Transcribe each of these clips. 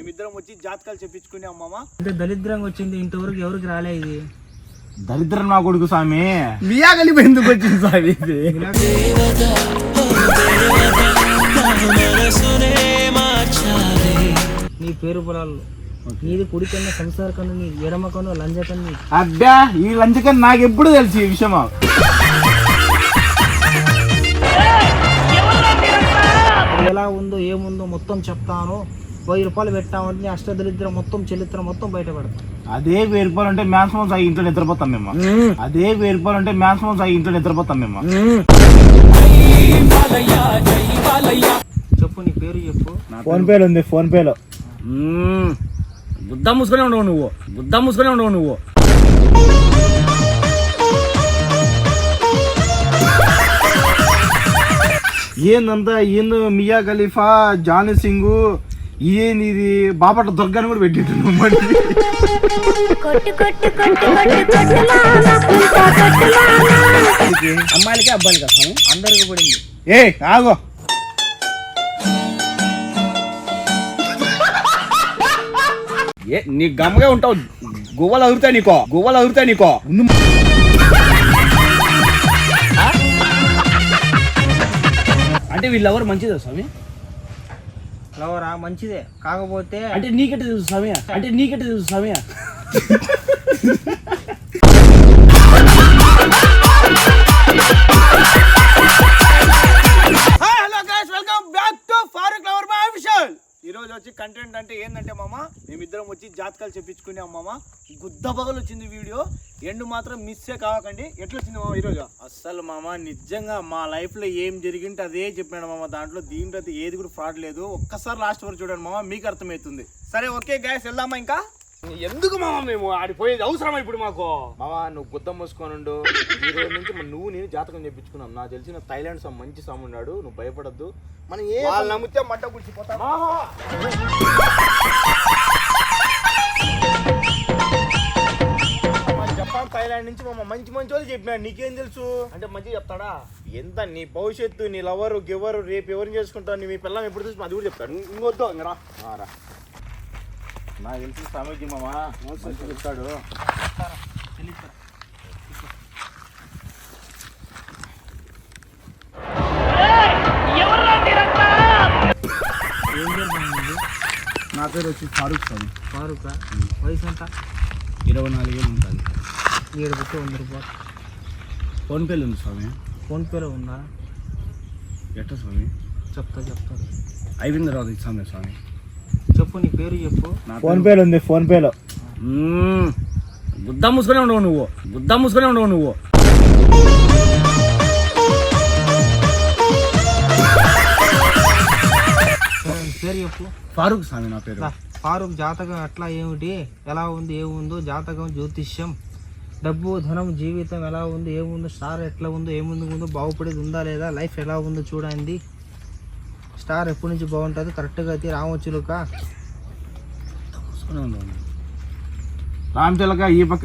మేమిద్దరం వచ్చి జాతకాలు చెప్పించుకున్నాం మామ. అంటే దరిద్రంగా వచ్చింది ఇంతవరకు ఎవరికి రాలే ఇది? దరిద్రం నా కొడుకు స్వామి. మియా కలిపి ఎందుకు వచ్చింది ఇది? నీ పేరు పొలాలు. నీది కుడి కన్నా సంసార కన్ను నీ ఎడమ కన్ను లంజ కన్ను. అబ్బా ఈ లంచకని నాకు ఎప్పుడు తెలుసు ఈ విషయం? ఎలా ఉందో ఏముందో మొత్తం చెప్తాను. వెయ్యి రూపాయలు పెట్టామంటే నీ అష్టదరిద్రం మొత్తం చరిత్ర మొత్తం బయట పెడతాను అదే వెయ్యి రూపాయలు అంటే మ్యాక్సిమం సాగి ఇంట్లో నిద్రపోతాం మేము. అదే వెయ్యి రూపాయలు అంటే మ్యాక్సిమం సాగి ఇంట్లో నిద్రపోతాం మేము. చెప్పు నీ పేరు చెప్పు. ఫోన్ పేలో ఉంది ఫోన్ పేలో. బుద్ధ మూసుకొని ఉండవు నువ్వు. బుద్ధ మూసుకొని ఉండవు నువ్వు. ఏందంతా ఏందో మియా ఖలీఫా జానీ సింగ్ ఏంది ఇది బాపట్ల దుర్గాని కూడా పెట్టిండు మరి. కొట్టు కొట్టు కొట్టు కొట్టు కొట్టు మామ కుంట కొట్టు మామ అమ్మాయిలకి అబ్బాయిలకి వస్తాము అందరికి పడింది ఏ ఆగో. ఏ నీ గమ్మగా ఉంటావు. గువ్వలు అదురుతాయి నీకో. గువ్వలు అదురుతాయి నీకో. అంటే వీళ్ళెవరు మంచిదా స్వామి? లవరా మంచిదే. కాకపోతే అంటే నీకెట్ట తెలుసు స్వామి అంటే నీకెట్ట తెలుసు స్వామి వచ్చి కంటెంట్ అంటే ఏంటంటే మామ మేమిద్దరం వచ్చి జాతకాలు చెప్పించుకున్నాం మామ. గుద్ద పగలు వచ్చింది వీడియో. ఎండు మాత్రం మిస్సే కావకండి ఎట్లా వచ్చింది మామ ఈరోజు? అస్సలు మామ నిజంగా మా లైఫ్లో ఏం జరిగింటే అదే చెప్పాడు మామ. దాంట్లో దీంట్లో ఏది కూడా ఫ్రాడ్ లేదు. ఒక్కసారి లాస్ట్ వరకు చూడండి మామ మీకు అర్థమవుతుంది. సరే ఓకే గైస్ వెళ్దామా ఇంకా? ఎందుకు మామ మేము ఆడిపోయేది అవసరం ఇప్పుడు మాకు? మావా నువ్వు గుద్దం మూసుకొని ఉండు. ఈ రోజు నుంచి నువ్వు నేను జాతకం చెప్పించుకున్నాం. నాకు తెలిసిన థైలాండ్ సమ్ మంచి సాము ఉన్నాడు. నువ్వు భయపడద్దు. మనం ఏ వాళ్ళు నమ్మితే మంట గుడిచిపోతాం. జపాన్ థైలాండ్ నుంచి మమ్మ మంచి మంచి వాళ్ళు చెప్పినాడు. నీకేం తెలుసు? అంటే మంచిగా చెప్తాడా? ఎంత నీ భవిష్యత్తు నీ లవరు గివరు రేపు ఎవరిని చేసుకుంటావు నీ మీ పిల్లం ఎప్పుడు చూసి అది కూడా చెప్తాడు. ఇంకొద్దు రా. మామ చెప్తాడు ఏం జరిగింది నా పేరు వచ్చి ఫారూక్ స్వామి ఫారూక్ వయసు ఎంత? ఇరవై నాలుగేళ్ళు ఉంటుంది. ఏడు పెట్టి వంద రూపాయలు. ఫోన్ పేలు ఉంది స్వామి. ఫోన్పేలో ఉందా? ఎట్ట స్వామి? చెప్తా చెప్తాను అయిపోయింది రాదు ఇచ్చామే స్వామి. చెప్పు నీ పేరు చెప్పు. ఫోన్ పేలో ఉంది ఫోన్ పేలో బుద్ధ మూసుకొని ఉండవు నువ్వు. బుద్ధ మూసుకొని ఉండవు నువ్వు. పేరు చెప్పు. ఫారూక్ స్వామి నా పేరు. ఫారూక్ జాతకం ఎట్లా ఏమిటి? ఎలా ఉంది ఏముందో జాతకం జ్యోతిష్యం. డబ్బు ధనం జీవితం ఎలా ఉంది ఏముందో స్టార్ ఎట్లా ఉందో ఏముంది ఉందో బాగుపడేది ఉందా లేదా లైఫ్ ఎలా ఉందో చూడండి. స్టార్ ఎప్పటి నుంచి బాగుంటుంది? కరెక్ట్గా అయితే రామొచ్చులుక రామ్ తిలక ఈ పక్క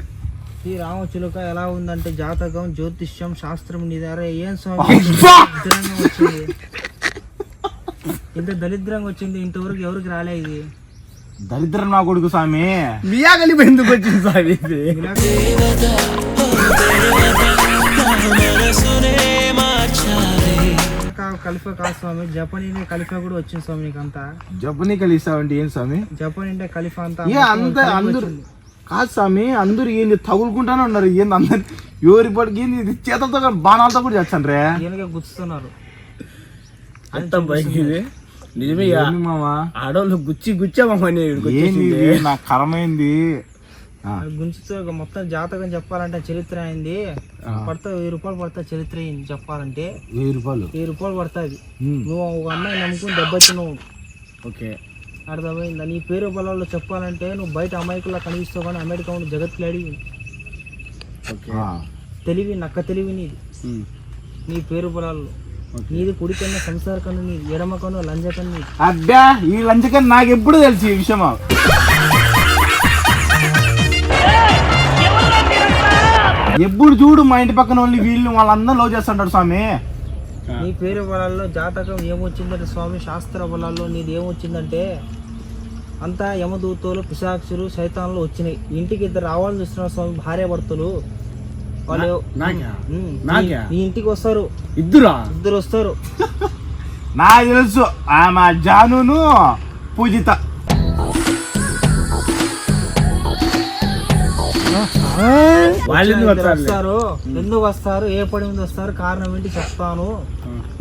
ఈ రామచిలుక ఎలా ఉందంటే జాతకం జ్యోతిష్యం శాస్త్రం నీ దగ్గర ఏం స్వామి! దరిద్రంగా వచ్చింది. ఇంత దరిద్రంగా వచ్చింది ఇంతవరకు ఎవరికి రాలే ఇది? దరిద్రం నా కొడుకు స్వామి. మియా కలిపి ఎందుకు వచ్చింది సార్ ఇది? కలిఫా కాదు స్వామి జపన్ కలిఫా కూడా వచ్చింది స్వామి నీకు అంతా జబ్బుని కలిస్తావంటే ఏం స్వామి? జపన్ ఇండే కలిఫా అంతా ఏ అంత అందరు కాదు స్వామి అందరు ఏంది తగులుకుంటానే ఉన్నారు ఏంది అందరు? ఎవరి పడికి ఏంది ఇది? చేతలతో కాదు, బాణాలతో కూడా చేస్తాను రే ఈయనగా గుచ్చుతున్నారు. ఎంత బైక్ ఇది? నిజమే ఏంది మామా? ఆడవాళ్ళు గుచ్చి గుచ్చామని ఏంది ఇది? నా కరమైంది గుంచుతూ మొత్తం జాతకం చెప్పాలంటే చరిత్ర అయింది. పడతా వెయ్యి రూపాయలు పడతా చరిత్ర అయింది చెప్పాలంటే. వెయ్యి రూపాయలు. వెయ్యి రూపాయలు పడుతుంది. నువ్వు ఒక అమ్మాయి నమ్ముకుని దెబ్బతిన్నావు. ఓకే. అర్థమైందా? నీ పేరు పొలాల్లో చెప్పాలంటే నువ్వు బయట అమాయకుల్లా కనిపిస్తావు కానీ అమెరికా ఉన్న ఆ, తెలివి నక్క తెలివి నీది. నీ పేరు పొలాల్లో నీది కుడి కన్నా సంసార కన్ను నీది. ఎడమ కన్ను లంజ కన్ను అబ్బా ఈ లంచకని నాకు ఎప్పుడు తెలుసు ఈ విషయం ఎప్పుడు చూడు మా ఇంటి పక్కన వాళ్ళు వీళ్ళు వాళ్ళందరూ లవ్ చేస్తుంటారు స్వామి. నీ పేరు పొలాల్లో జాతకం ఏమొచ్చిందంటే స్వామి శాస్త్ర పొలాల్లో నీది ఏమొచ్చిందంటే అంతా యమదూతలు పిశాక్షులు సైతాన్లు వచ్చినాయి. ఇంటికి ఇద్దరు రావాలని చూస్తున్నారు స్వామి భార్య భర్తలు. వాళ్ళు? నీ ఇంటికి వస్తారు. ఇద్దురా? ఇద్దరు వస్తారు. నాకు తెలుసు ఆమె జానును పూజిత. వాళ్ళు? వస్తారు. ఎందుకు వస్తారు? ఏ పడి మీద వస్తారు? కారణం ఏంటి చెప్తాను.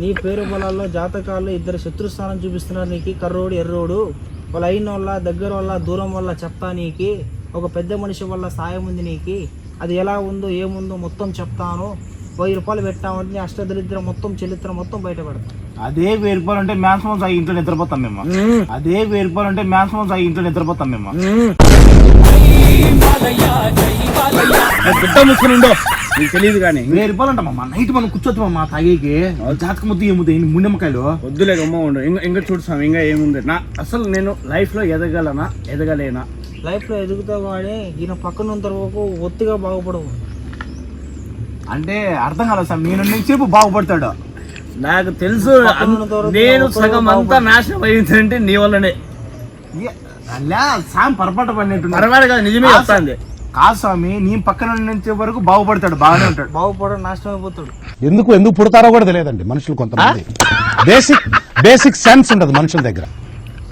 నీ పేరు బలాల్లో జాతకాల్లో ఇద్దరు శత్రుస్థానం చూపిస్తున్నారు నీకు. కర్రోడు ఎర్రోడు. వాళ్ళ అయిన వల్ల దగ్గర వల్ల దూరం వల్ల చెప్తా నీకి. ఒక పెద్ద మనిషి వల్ల సాయం ఉంది నీకి. అది ఎలా ఉందో ఏముందో మొత్తం చెప్తాను. వెయ్యి రూపాయలు పెట్టామంటే నీ అష్టదరిద్రం మొత్తం చరిత్ర మొత్తం బయట పెడతాను అదే వెయ్యి రూపాయలు అంటే మ్యాక్సిమం సాగి ఇంట్లో నిద్రపోతాం మేము. అదే వెయ్యి రూపాయలు అంటే మ్యాక్సిమం సాగి ఇంట్లో నిద్రపోతాం మేము. గుట్ట ముసుకుని ఉండో. నీకు తెలియదు కానీ. వెయ్యి రూపాయలు నైట్ మనం కూర్చోతామమ్మా తాగేకి. జాతక ముద్దు ఏముద్దు ముండమ్మకాయలు వద్దులే గమ్మ ఉండు. ఇంకా ఇంకా చూడు స్వామి ఇంకా ఏముంది? నా అసలు నేను లైఫ్లో ఎదగలనా? ఎదగలేనా? లైఫ్లో ఎదుగుతావు కానీ ఈయన పక్కన ఉన్న వరకు ఒత్తిగా బాగుపడవు. అంటే అర్థం కాలేదు సార్ నేను చెప్పు బాగుపడతాడు. నాకు తెలుసు నేను సగం అంతా నాశనం అయిందంటే నీ వల్లనే. అలా సామ్ పొరపాటు పడినట్టు పర్వాలేదు కదా నిజమే చెప్తాంది. కాదు స్వామి నీ పక్కన నుంచి వరకు బాగుపడతాడు బాగానే ఉంటాడు. బాగుపడ నాశనం అయిపోతాడు. ఎందుకు ఎందుకు పుడతారో కూడా తెలియదండి మనుషులు కొంతమంది. బేసిక్ బేసిక్ సెన్స్ ఉండదు మనుషుల దగ్గర.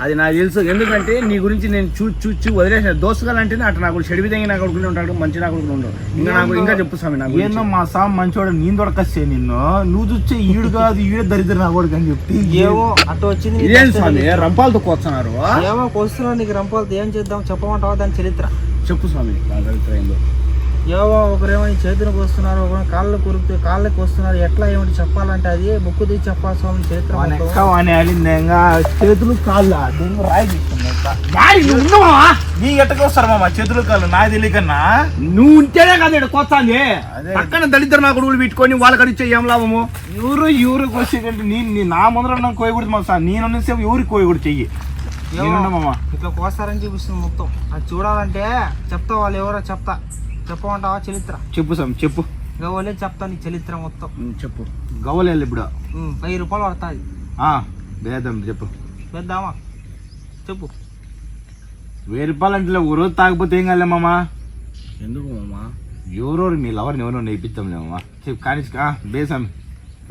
అది నాకు తెలుసు. ఎందుకంటే నీ గురించి నేను చూ చూచి వదిలేసిన దోస్తుగాలు అంటేనే అట్లా నాకు చెడు విధంగా నా కొడుకునే ఉంటాడు మంచి నా కొడుకునే ఉండవు ఇంకా నాకు ఇంకా చెప్పు స్వామి నాకు ఏందో మా సామ్ మంచోడు నేను దొరకస్తే నిన్ను. నువ్వు చూస్తే ఈడు కాదు ఈడే దరిద్ర నా కొడుకు అని చెప్తే ఏమో అటు వచ్చింది ఇదేం స్వామి. రంపాలతో కూర్చున్నారు. ఏమో వస్తున్నావు నీకు రంపాలతో ఏం చేద్దాం చెప్పమంటావా దాని చరిత్ర? చెప్పు స్వామి నా చరిత్ర ఏందో. ఏవో ఒకరేమో ఈ చేతులకు వస్తున్నారు ఒకరు కాళ్ళు కురికితే కాళ్ళకి వస్తున్నారు ఎట్లా ఏమిటి చెప్పాలంటే అది? ముక్కు తీసి చెప్పాలి స్వామి చరిత్ర ఆడిందేంగా చేతులు కాళ్ళు దెంగ రాయి తీసుకున్నా నీ ఎట్టకు వస్తారు మామ? చేతులు కాళ్ళు నాకు తెలియకన్నా? నువ్వు ఉంటేనే కదా ఇక్కడ కొత్తాంది అదే. పక్కన దళిద్ర నా కొడుకులు పెట్టుకొని వాళ్ళకి ఇచ్చే ఏం లాభము? ఎవరు ఎవరికి వచ్చేటంటే నీ నీ నా ముందర నాకు కోయకూడదు మా సార్. నేను సేపు ఎవరికి కోయకూడదు చెయ్యి? ఇట్లా కోస్తారని చూపిస్తుంది మొత్తం. అది చూడాలంటే చెప్తా వాళ్ళు ఎవరో చెప్తా. చెప్పమంటావా చరిత్ర? చెప్పు సార్ చెప్పు. గవ్వలే చెప్తా నీ చరిత్ర మొత్తం. చెప్పు. గవ్వలేదు ఇప్పుడు. వెయ్యి రూపాయలు పడుతుంది. ఆ, వేద్దాం చెప్పు. వేద్దామా? చెప్పు. వెయ్యి రూపాయలు అంటే ఒక రోజు తాగపోతే ఏం కాలే మామ? ఎందుకు మామా? ఎవరెవరు మీ లవర్ని ఎవరో నేర్పిస్తాంలే మామ. చెప్పు కానీ బేసాం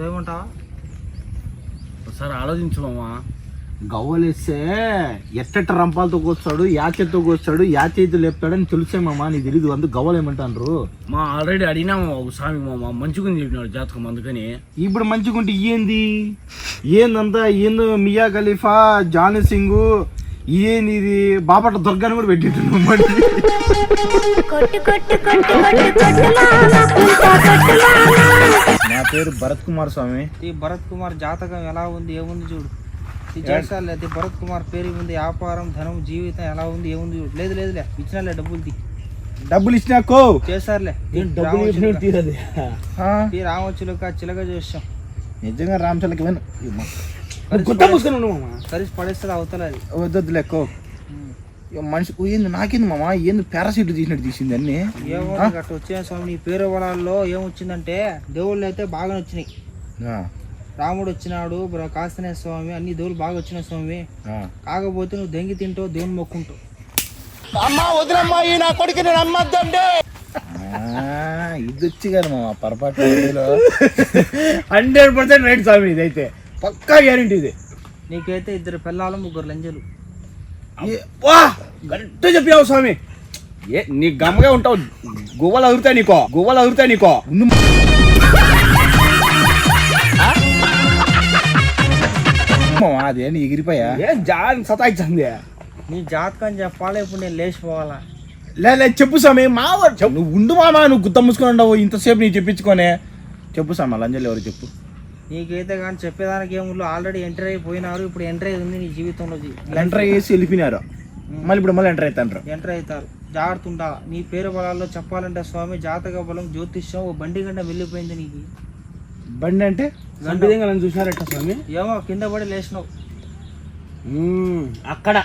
ఏమంటావా? ఒకసారి ఆలోచించు మామా. గవ్వలేస్తే ఎట్టెట్ట రంపాలతో కోస్తాడు యా చేతితో కోస్తాడు యా చేతి లేపుతాడని తెలిసే మామ నీకు తెలీదు అందుకు గవ్వలు ఏమంటారు మా ఆల్రెడీ అడిగినాము ఒక స్వామి మామ మంచిగా చెప్పినాడు జాతకం అందుకని. ఇప్పుడు మంచిగుంటే ఏంది? ఏందంతా ఏందో మియా ఖలీఫా జానీ సింగ్ ఏంది ఇది బాపట్ల దుర్గాని కూడా కొట్టులానా నా పేరు భరత్ కుమార్ స్వామి. ఈ భరత్ కుమార్ జాతకం ఎలా ఉంది ఏముంది చూడు. చేసాలే అది భరత్ కుమార్ పేరు ఉంది వ్యాపారం ధనం జీవితం ఎలా ఉంది? ఏముంది? చూడు లేదు లేదులే ఇచ్చినాలే డబ్బులు తీ. డబ్బులు ఇచ్చినాకో తీరదు. ఈ రామచిలుక చిలక చూసాం నిజంగా రామచలకి కలిసి పడేస్తుంది అవతల వద్దు లెక్కో మనిషి ఏంది? నాకేంది మామ? ఏంది పారాసీట్ తీసినట్టు తీసింది అన్ని? ఏమో అట్లా వచ్చే స్వామి నీ పేరు వలాల్లో ఏమొచ్చిందంటే దేవుళ్ళు అయితే బాగా వచ్చినాయి రాముడు వచ్చినాడు బ్ర- కాస్తనే స్వామి అన్ని దేవుళ్ళు బాగా వచ్చినాయి స్వామి. ఆ. కాకపోతే నువ్వు దెంగి తింటావు దేవుని మొక్కుంటావు. ఆ, ఇది వచ్చి కానీ మామ పొరపాటు హండ్రెడ్ పర్సెంట్ రైట్ స్వామి ఇదైతే పక్కా గ్యారంటీ ఇది. నీకైతే ఇద్దరు పిల్లలు ముగ్గురు లంజలు. ఏ- వా గట్ట చెప్పావు స్వామి. ఏ నీ గమ్మగా ఉంటావు. గువ్వలు అదురుతాయి నీకో గువ్వలు అదురుతాయి నీకో. మామ అదేంటి ఎగిరిపోయా? ఏం జాన్ సతాయిచ్చింది. నీ జాతకం చెప్పాలి? ఇప్పుడు నేను లేచిపోవాలా? లే లే, చెప్పు స్వామి మా చెప్పు. నువ్వు ఉండు మామ నువ్వు గుత్త మూసుకొని ఉండవు ఇంతసేపు నీకు చెప్పించుకోనే. చెప్పు స్వామి లంజలు ఎవరు చెప్పు. నీకైతే కానీ చెప్పేదానికి ఏముళ్ళు ఆల్రెడీ ఎంటర్ అయిపోయినారు ఇప్పుడు ఎంటర్ అయి ఉంది నీ జీవితంలో. ఎంటర్ చేసి వెళ్ళిపోయినారు. మళ్ళీ ఇప్పుడు మళ్ళీ ఎంటర్ అవుతాండ్రు. ఎంటర్ అవుతారు. జాగ్రత్త నీ పేరు బలాల్లో చెప్పాలంటే స్వామి జాతక బలం జ్యోతిష్యం ఓ బండి గంట వెళ్ళిపోయింది నీకు. బండి అంటే సంపిదంగా నన్ను చూసినారట స్వామి. ఏమో కింద పడి లేచినావు. అక్కడ.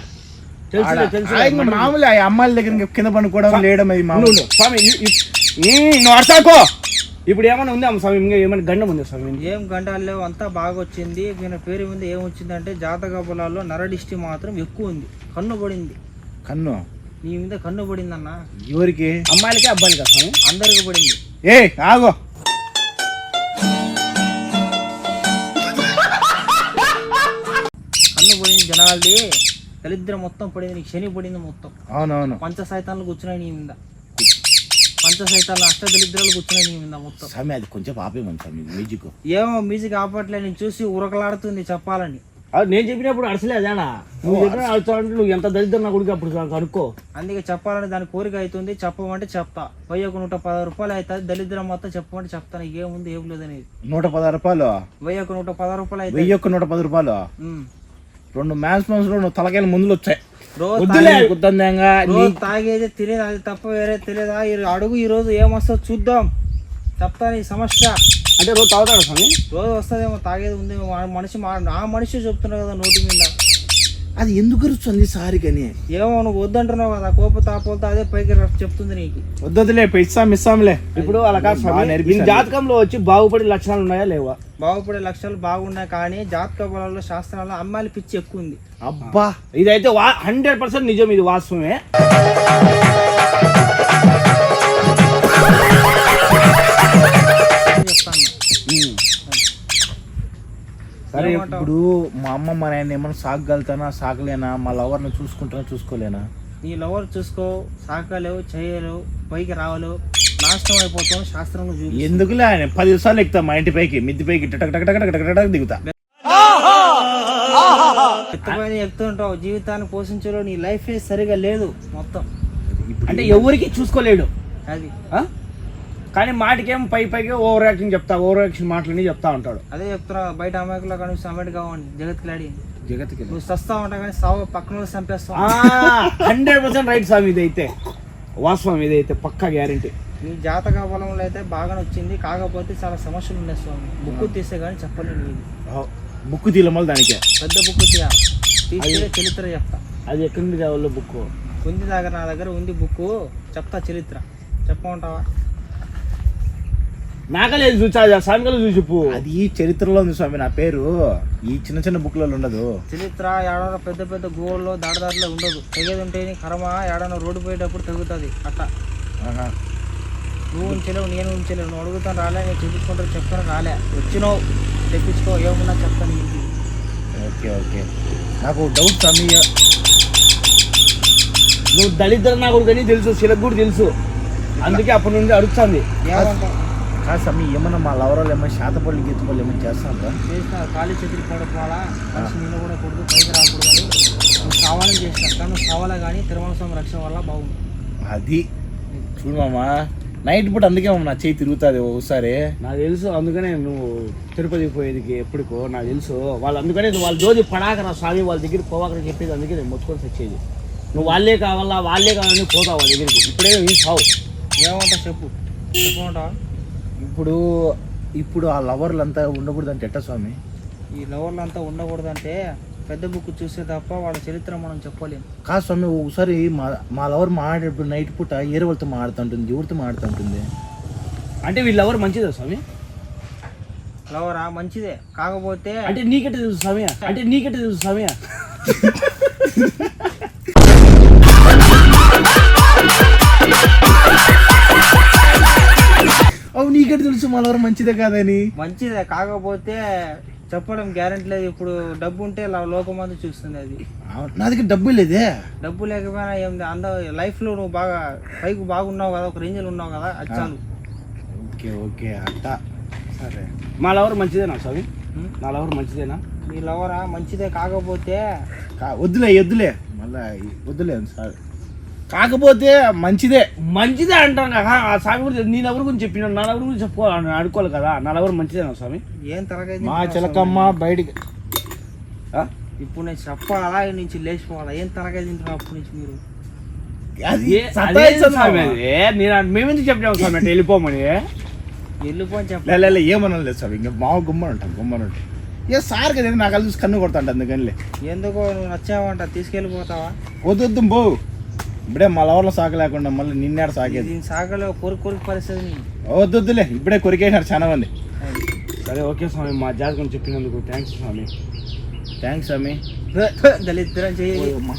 తెలుసు ఆడ- తెలుసు ఆయన మామూలు ఆ అమ్మాయిల దగ్గర కింద పండుకోవడం లేయడం అది మామూలు. స్వామి నువ్వు అర్థాకో ఇప్పుడు ఏమైనా ఉంది అమ్మ స్వామి? ఇంకా ఏమైనా గండం ఉంది స్వామి? ఏం గండాలు లేవు అంతా బాగా వచ్చింది దీని పేరు మీద ఏం వచ్చిందంటే జాతక బలాల్లో నరడిష్టి మాత్రం ఎక్కువ ఉంది. కన్ను పడింది. కన్ను? నీ మీద కన్ను పడింది అన్న ఎవరికి? అమ్మాయిలకి అబ్బాయిలకి స్వామి? అందరికి పడింది. ఏ ఆగో. జనాలది దళిద్రం మొత్తం పడింది నీకు శని పడింది మొత్తం. అవునవును. పంచ సైతాన్లు కూర్చున్నాయి నీ మీద. పంచ సైతాన్లు అష్ట దళిద్రాలు కూర్చున్నాయి నీ మీద మొత్తం. స్వామి అది కొంచెం ఆపేమని స్వామి మ్యూజిక్. ఏమో మ్యూజిక్ ఆపట్లే నేను చూసి ఉరకలాడుతుంది చెప్పాలని. నేను చెప్పినప్పుడు అడసలే అదేనా? నువ్వు చెప్పిన అడుగుతావంటే నువ్వు ఎంత దరిద్రం నా కొడుకు అప్పుడు కనుక్కో. అందుకే చెప్పాలని దాని కోరిక అవుతుంది చెప్పమంటే చెప్తా. వెయ్యి ఒక నూట పదహారు రూపాయలు అవుతుంది దళిద్రం మొత్తం చెప్పమంటే చెప్తాను ఏముంది ఏం లేదనేది. నూట పదహారు రూపాయలు? వెయ్యి ఒక నూట పదహారు రూపాయలు అవుతుంది వెయ్యి ఒక్క నూట పది రూపాయలు. రెండు మంత్స్లో నువ్వు తలకాయలు ముందులు వచ్చాయి. వద్దులే గుద్దంగా తాగేది తినేది అది తప్ప వేరే తెలియదా? అడుగు ఈ రోజు ఏమొస్తుందో చూద్దాం. చెప్తాను ఈ సమస్య. అంటే రోజు తాగుతాడు స్వామి? రోజు వస్తుందేమో తాగేది ఉంది మనిషి ఆ మనిషి చెప్తున్నావు కదా నోటి మీద. అది ఎందుకు వస్తుంది సారి కానీ ఏమో నువ్వు వద్దంటున్నావు కదా కోప తాపోలతో అదే పైకి చెప్తుంది నీకు. వద్దొద్దులే ఇస్తాం ఇస్తాంలే. ఇప్పుడు అలా కాదు జాతకంలో వచ్చి బాగుపడే లక్షణాలు ఉన్నాయా లేవా? బాగుపడే లక్షణాలు బాగున్నాయి కానీ జాతక బలాల్లో శాస్త్రాల్లో అమ్మాయిల పిచ్చి ఎక్కువ ఉంది. అబ్బా! ఇదైతే వా హండ్రెడ్ పర్సెంట్ నిజం ఇది వాస్తవమే. సరే? ఇప్పుడు మా అమ్మ మా నాయన ఏమన్నా సాగగలుగుతానా సాగలేనా? మా లవర్ని చూసుకుంటానా చూసుకోలేనా? నీ లవర్ చూసుకో సాకలేవు చేయలేవు పైకి రావలేవు నాశనం అయిపోతాం శాస్త్రంలో చూపి ఎందుకులే ఆయన? పది సార్లు ఎక్కుతా మా ఇంటి పైకి మిద్ది పైకి టక్ టక్ టక్ టక్ టక్ టక్ దిగుతా. ఎత్తుపైన ఎక్కుతుంటావు జీవితాన్ని పోషించలో నీ లైఫ్ సరిగా లేదు మొత్తం. అంటే ఎవరికి చూసుకోలేడు. అది? కానీ మాటికేం పై పైకి ఓవర్ యాక్షన్ చెప్తా ఓవర్ యాక్షన్ మాటలని చెప్తా ఉంటాడు. అదే చెప్తున్నా బయట అమ్మాయికులో కనిపిస్తే అమ్మాయి కావండి జగత్కిలాడి జగత్కి నువ్వు సస్తా ఉంటా కానీ సావు పక్కన చంపేస్తావు. హండ్రెడ్ పర్సెంట్ రైట్ స్వామి ఇదైతే. వాస్తవం ఇదైతే పక్కా గ్యారంటీ. నీ జాతక బలంలో అయితే బాగానే వచ్చింది కాకపోతే చాలా సమస్యలు ఉన్నాయి స్వామి. బుక్ తీస్తే కానీ చెప్పలేను నీది బుక్ తీలమల్ దానికే. పెద్ద బుక్ తీయా? తీస్తే చరిత్ర చెప్తా. అది ఎక్కడి నుండి కావాలో బుక్ ఉంది దగ్గర నా దగ్గర ఉంది బుక్ చెప్తా చరిత్ర. చెప్పమంటావా? నాకలేదు చూసా స్వామికలు చూసి చెప్పు అది చరిత్రలో ఉంది స్వామి నా పేరు. ఈ చిన్న చిన్న బుక్లలో ఉండదు. చరిత్ర ఏడన్నా పెద్ద పెద్ద గోల్లో దాడిదారిలో ఉండదు. తెగేది ఉంటే కర్మ ఏడన్నా రోడ్డు పోయేటప్పుడు తెగుతుంది. అట్లా. ఆహా. నువ్వు ఉంచలేవు నేను ఉంచలేవు. నువ్వు అడుగుతాను రాలే నేను చెప్పించుకుంటాను చెప్తాను రాలే. వచ్చినావు తెప్పించుకో ఏమన్నా చెప్తాను ఓకే ఓకే. నాకు డౌట్ స్వామి. నువ్వు దళిద్ర నా కూడా కానీ తెలుసు శిలకు కూడా తెలుసు. అందుకే అప్పటి నుండి అడుగుతుంది. ఏమంటావు? కాదు స్వామి ఏమన్నా మా లవరాలు ఏమన్నా శాతపల్లి గీతపల్లి ఏమన్నా చేస్తాందా చేసిన ఖాళీ చేతులు మనిషి నిన్ను కూడా కొడుకు పైకి రాకూడదు అని నువ్వు కావాలని చేసిన కానీ నువ్వు కావాలా కానీ తిరుమల స్వామి రక్షణ వల్ల బాగుంది. అది. చూడు మామ నైట్ పూట అందుకే మామ నా చేయి తిరుగుతుంది ఒకసారి. నాకు తెలుసు అందుకనే నువ్వు తిరుపతికి పోయేదికి ఎప్పటికో నాకు తెలుసు. వాళ్ళు అందుకనే నువ్వు వాళ్ళ జోది పడాక నా స్వామి వాళ్ళ దగ్గర పోవాకని చెప్పేది అందుకే నేను మొత్తుకొని వచ్చేది నువ్వు వాళ్ళే కావాలా వాళ్ళే కావాలని పోతావు వాళ్ళ దగ్గరికి. ఇప్పుడే ఈ సావు. ఏమంటావు చెప్పు. చెప్పమంటావా ఇప్పుడు ఇప్పుడు ఆ లవర్లు అంతా ఉండకూడదు అంటే ఎట్ట స్వామి? ఈ లవర్లు అంతా ఉండకూడదంటే పెద్ద బుక్ చూసే తప్ప వాళ్ళ చరిత్ర మనం చెప్పలేము కాదు స్వామి ఒకసారి మా మా లవర్ మాట్లాడేటప్పుడు నైట్ పూట ఏరే వాళ్ళతో మాడుతుంటుంది ఎవరితో మాడుతుంటుంది అంటే వీళ్ళ లవర్ మంచిదా స్వామి? లవరా? మంచిదే. కాకపోతే అంటే నీకెట్ట తెలుసు స్వామి? అంటే నీకెట్ట తెలుసు స్వామి? తెలుసు మా లవర్ మంచిదే కాదని. మంచిదే కాకపోతే చెప్పడం గ్యారెంటీ లేదు. ఇప్పుడు డబ్బు ఉంటే లా- లోకం అంతా చూస్తుంది అది. నా దగ్గర డబ్బు లేదే. డబ్బు లేకపోయినా ఏం అంద లైఫ్లో నువ్వు బాగా పైకి బాగున్నావు కదా ఒక రేంజ్లో ఉన్నావు కదా అది చాలు. ఓకే ఓకే అట్ట సరే. మా లవర్ మంచిదేనా స్వామి? ఉం? నా లవర్ మంచిదేనా? మీ లవరా మంచిదే కాకపోతే కా- వద్దులే వద్దులే. మళ్ళా వద్దులే సార్. కాకపోతే మంచిదే. మంచిదే అంటాం కదా. ఆ స్వామి గురించి నీ ఎవరి గురించి చెప్పిన నా ఎవరి గురించి చెప్పుకో అని అనుకోవాలి కదా. నా ఎవరు మంచిదేనా స్వామి? ఏం తరగతి మా చిలకమ్మ బయటికి. ఆ? ఇప్పుడు నేను చెప్పాలా? ఈ నుంచి లేచిపోవాలా? ఏం తరగతి తింటున్నావు అప్పటి నుంచి మీరు? అది సతాయిస్తుంది స్వామి అది. నేను మేమెందుకు చెప్పాము స్వామి? అంటే వెళ్ళిపోమని. వెళ్ళిపోని చెప్ప లే, లే లే, ఏమనలేదు స్వామి. ఇంకా మా గుమ్మని ఉంటాం గుమ్మని ఉంటాం ఏ సార్ కదా నాకు కలిసి కన్ను కొడతాంట అందుకనిలే ఎందుకో నువ్వు నచ్చావంట తీసుకెళ్ళిపోతావా? వద్దు వద్దు బో. ఇప్పుడే మా లవర్లో సాక లేకుండా మళ్ళీ నిన్నేడు సాకేది? దీని సాగలో కొరికి కొరికి పరిస్థితి వద్దు వద్దులే ఇప్పుడే కొరికేసినారు చాలా మంది. సరే ఓకే స్వామి మా జాతకం చెప్పినందుకు థ్యాంక్స్ స్వామి. థ్యాంక్స్ స్వామి. దళిద్రం చేయి ఓయమ్మా.